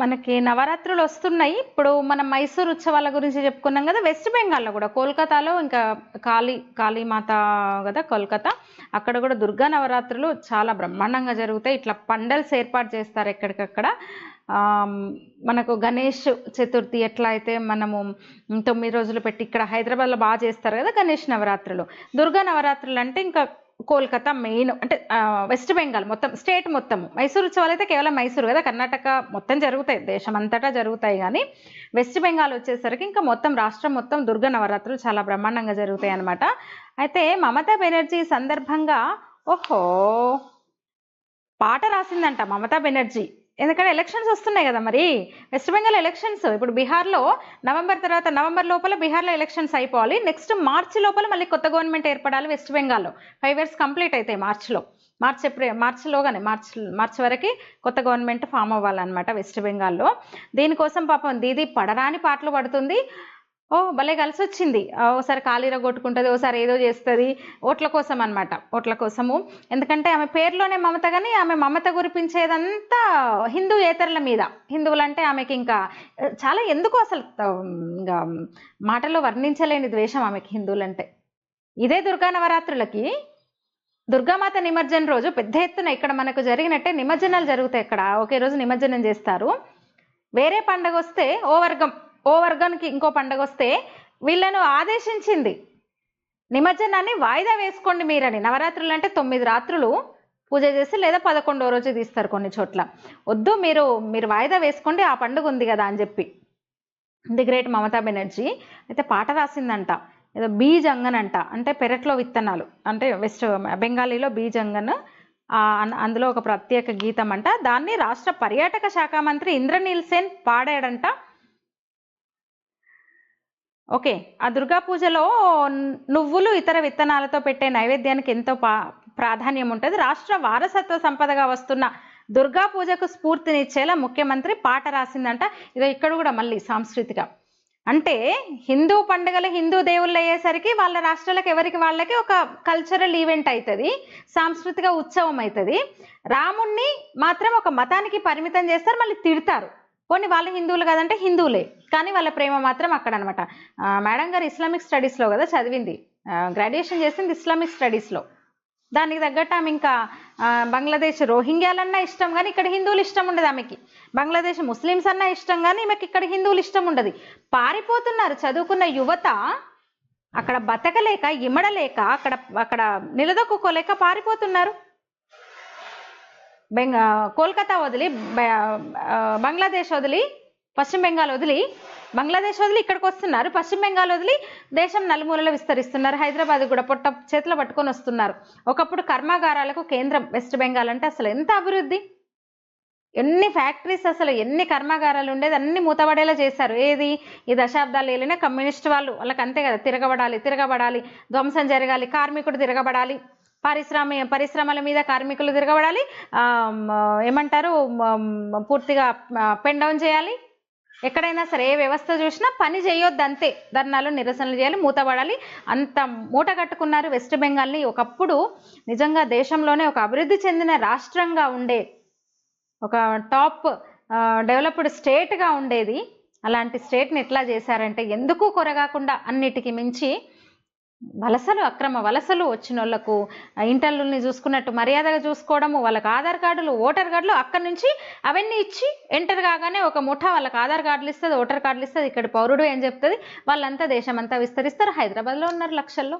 మనకి నవరాత్రులు వస్తున్నాయి. ఇప్పుడు మనం మైసూర్ ఉత్సవాల గురించి చెప్పుకున్నాం కదా వెస్ట్ బెంగాల్లో కూడా. కోల్కతాలో ఇంకా కాళీ కాళీమాత కదా కోల్కతా. అక్కడ కూడా దుర్గా నవరాత్రులు చాలా బ్రహ్మాండంగా జరుగుతాయి. ఇట్లా పండల్స్ ఏర్పాటు చేస్తారు ఎక్కడికక్కడ. మనకు గణేష్ చతుర్థి ఎట్లా అయితే మనము తొమ్మిది రోజులు పెట్టి ఇక్కడ హైదరాబాద్లో బాగా చేస్తారు కదా గణేష్ నవరాత్రులు. దుర్గా నవరాత్రులు అంటే ఇంకా కోల్కతా మెయిన్ అంటే వెస్ట్ బెంగాల్ మొత్తం స్టేట్ మొత్తం మైసూర్ ఉత్సవాలు అయితే కేవలం మైసూర్ కదా కర్ణాటక మొత్తం జరుగుతాయి దేశం అంతటా జరుగుతాయి కానీ వెస్ట్ బెంగాల్ వచ్చేసరికి ఇంకా మొత్తం రాష్ట్రం మొత్తం దుర్గ నవరాత్రులు చాలా బ్రహ్మాండంగా జరుగుతాయి అన్నమాట. అయితే మమతా బెనర్జీ సందర్భంగా ఓహో పాట రాసిందంట మమతా బెనర్జీ. ఎందుకంటే ఎలక్షన్స్ వస్తున్నాయి కదా మరి. వెస్ట్ బెంగాల్ ఎలక్షన్స్ ఇప్పుడు బీహార్లో నవంబర్ తర్వాత నవంబర్ లోపల బీహార్లో ఎలక్షన్స్ అయిపోవాలి. నెక్స్ట్ మార్చి లోపల మళ్ళీ కొత్త గవర్నమెంట్ ఏర్పడాలి వెస్ట్ బెంగాల్లో ఫైవ్ ఇయర్స్ కంప్లీట్ అవుతాయి మార్చిలో. మార్చ్ ఏప్రిల్ మార్చిలోగానే మార్చ్ మార్చ్ వరకు కొత్త గవర్నమెంట్ ఫామ్ అవ్వాలన్నమాట వెస్ట్ బెంగాల్లో దీనికోసం పాపం దీది పడరాని పాటలు పడుతుంది. ఓ భలే కలిసి వచ్చింది ఆ, ఓసారి కాలీర కొట్టుకుంటుంది ఓసారి ఏదో చేస్తుంది. ఓట్ల కోసం అన్నమాట ఓట్ల కోసము. ఎందుకంటే ఆమె పేరులోనే మమత కానీ ఆమె మమత గురిపించేదంతా హిందూ ఏతరుల మీద. హిందువులంటే ఆమెకి ఇంకా చాలా ఎందుకు అసలు ఇంకా మాటలో వర్ణించలేని ద్వేషం ఆమెకి హిందువులంటే. ఇదే దుర్గా నవరాత్రులకి దుర్గామాత నిమజ్జన రోజు పెద్ద ఎత్తున ఇక్కడ మనకు జరిగినట్టే నిమజ్జనాలు జరుగుతాయి ఇక్కడ ఒకే రోజు నిమజ్జనం చేస్తారు. వేరే పండగ వస్తే ఓ వర్గం. ఓ వర్గానికి ఇంకో పండగ వస్తే వీళ్ళను ఆదేశించింది. నిమజ్జనాన్ని వాయిదా వేసుకోండి మీరని. నవరాత్రులు అంటే తొమ్మిది రాత్రులు పూజ చేసి లేదా పదకొండో రోజు తీస్తారు కొన్ని చోట్ల. వద్దు మీరు మీరు వాయిదా వేసుకోండి ఆ పండుగ ఉంది కదా అని చెప్పి. ది గ్రేట్ మమతా బెనర్జీ అయితే పాట రాసిందంట. ఏదో బీజంగన్ అంట. అంటే పెరట్లో విత్తనాలు. అంటే వెస్ట్ బెంగాలీలో బీజంగన్ అందులో ఒక ప్రత్యేక గీతం అంట. దాన్ని రాష్ట్ర పర్యాటక శాఖ మంత్రి ఇంద్రనీల్ సేన్ పాడాడంట. ఓకే. ఆ దుర్గా పూజలో నువ్వులు ఇతర విత్తనాలతో పెట్టే నైవేద్యానికి ఎంతో పా ప్రాధాన్యం ఉంటుంది. రాష్ట్ర వారసత్వ సంపదగా వస్తున్న దుర్గా పూజకు స్ఫూర్తినిచ్చేలా ముఖ్యమంత్రి పాట రాసిందంట. ఇదో ఇక్కడ కూడా మళ్ళీ సాంస్కృతిక. అంటే హిందూ పండుగలు హిందూ దేవుళ్ళు అయ్యేసరికి వాళ్ళ రాష్ట్రాలకు ఎవరికి వాళ్ళకి ఒక కల్చరల్ ఈవెంట్ అవుతుంది సాంస్కృతిక ఉత్సవం అవుతుంది రాముణ్ణి మాత్రం ఒక మతానికి పరిమితం చేస్తారు. మళ్ళీ తిడతారు. కొన్ని వాళ్ళు హిందువులు కదంటే హిందువులే. కానీ వాళ్ళ ప్రేమ మాత్రం అక్కడ అనమాట మేడం గారు ఇస్లామిక్ స్టడీస్లో కదా చదివింది. గ్రాడ్యుయేషన్ చేసింది ఇస్లామిక్ స్టడీస్లో దానికి తగ్గట్టు ఆమె ఇంకా బంగ్లాదేశ్ రోహింగ్యాలన్నా ఇష్టం కానీ ఇక్కడ హిందువులు ఇష్టం ఉండదు ఆమెకి. బంగ్లాదేశ్ ముస్లిమ్స్ అన్నా ఇష్టం కానీ ఈమెకి ఇక్కడ హిందువులు ఇష్టం ఉండదు. పారిపోతున్నారు చదువుకున్న యువత అక్కడ బతకలేక ఇమడలేక అక్కడ అక్కడ నిలదొక్కుకోలేక పారిపోతున్నారు. బెంగ కోల్కతా వదిలి బ- బంగ్లాదేశ్ వదిలి పశ్చిమ బెంగాల్ వదిలి బంగ్లాదేశ్ వదిలి ఇక్కడికి వస్తున్నారు. పశ్చిమ బెంగాల్ వదిలి దేశం నలుమూలలో విస్తరిస్తున్నారు. హైదరాబాద్ కూడా పొట్ట చేతిలో పట్టుకొని వస్తున్నారు. ఒకప్పుడు కర్మాగారాలకు కేంద్రం వెస్ట్ బెంగాల్ అంటే అసలు ఎంత అభివృద్ధి? ఎన్ని ఫ్యాక్టరీస్ అసలు ఎన్ని కర్మాగారాలు ఉండేది అన్ని మూతపడేలా చేశారు. ఏది? ఈ దశాబ్దాలు వెళ్ళిన కమ్యూనిస్ట్ వాళ్ళు వాళ్ళకి అంతే కదా తిరగబడాలి తిరగబడాలి ధ్వంసం జరగాలి కార్మికుడు తిరగబడాలి. పారిశ్రామిక పరిశ్రమల మీద కార్మికులు తిరగబడాలి. ఏమంటారు? పూర్తిగా పెన్ డౌన్ చేయాలి. ఎక్కడైనా సరే ఏ వ్యవస్థ చూసినా పని చేయొద్దు అంతే ధర్నాలు నిరసనలు చేయాలి మూతపడాలి. అంత మూట కట్టుకున్నారు వెస్ట్ బెంగాల్ని. ఒకప్పుడు నిజంగా దేశంలోనే ఒక అభివృద్ధి చెందిన రాష్ట్రంగా ఉండే ఒక టాప్ డెవలప్డ్ స్టేట్గా ఉండేది. అలాంటి స్టేట్ని ఎట్లా చేశారంటే ఎందుకు కొరగాకుండా అన్నిటికీ మించి వలసలు అక్రమ వలసలు వచ్చిన వాళ్ళకు ఇంటర్లుని చూసుకున్నట్టు మర్యాదగా చూసుకోవడము వాళ్ళకి ఆధార్ కార్డులు ఓటర్ కార్డులు అక్కడి నుంచి అవన్నీ ఇచ్చి ఎంటర్ కాగానే ఒక ముఠా వాళ్ళకి ఆధార్ కార్డులు ఇస్తుంది ఓటర్ కార్డులు ఇస్తుంది ఇక్కడ పౌరుడు ఏం చెప్తుంది? వాళ్ళంతా దేశం అంతా విస్తరిస్తారు హైదరాబాద్లో ఉన్నారు లక్షల్లో.